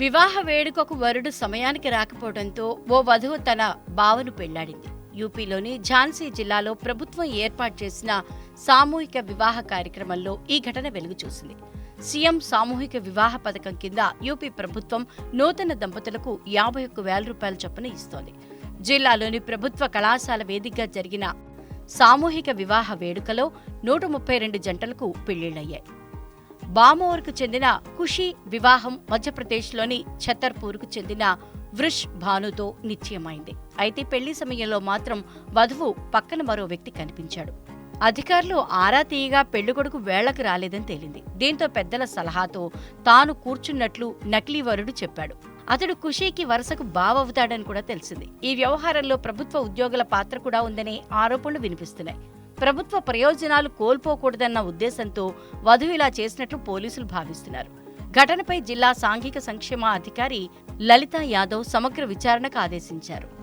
వివాహ వేడుకకు వరుడు సమయానికి రాకపోవడంతో ఓ వధువు తన బావను పెళ్ళాడింది. యూపీలోని ఝాన్సీ జిల్లాలో ప్రభుత్వం ఏర్పాటు చేసిన సామూహిక వివాహ కార్యక్రమంలో ఈ ఘటన వెలుగు చూసింది. సీఎం సామూహిక వివాహ పథకం కింద యూపీ ప్రభుత్వం నూతన దంపతులకు యాభై ఒక్క వేల రూపాయల చొప్పున ఇస్తోంది. జిల్లాలోని ప్రభుత్వ కళాశాల వేదికగా జరిగిన సామూహిక వివాహ వేడుకలో నూట ముప్పై రెండు జంటలకు పెళ్ళిళ్ళయ్యాయి బామోర్కు చెందిన ఖుషి వివాహం మధ్యప్రదేశ్లోని ఛతర్పూర్కు చెందిన వృష్ భానుతో నిశ్చయమైంది. అయితే పెళ్ళి సమయంలో మాత్రం వధువు పక్కన మరో వ్యక్తి కనిపించాడు. అధికారులు ఆరా తీయగా పెళ్ళికొడుకు వేళ్ళకు రాలేదని తేలింది. దీంతో పెద్దల సలహాతో తాను కూర్చున్నట్లు నకిలీ వరుడు చెప్పాడు. అతడు ఖుషీకి వరుసకు బావవుతాడని కూడా తెలిసింది. ఈ వ్యవహారంలో ప్రభుత్వ ఉద్యోగుల పాత్ర కూడా ఉందనే ఆరోపణలు వినిపిస్తున్నాయి. ప్రభుత్వ ప్రయోజనాలు కోల్పోకూడదన్న ఉద్దేశంతో వధువు ఇలా చేసినట్లు పోలీసులు భావిస్తున్నారు. ఘటనపై జిల్లా సాంఘిక సంక్షేమ అధికారి లలితా యాదవ్ సమగ్ర విచారణకు ఆదేశించారు.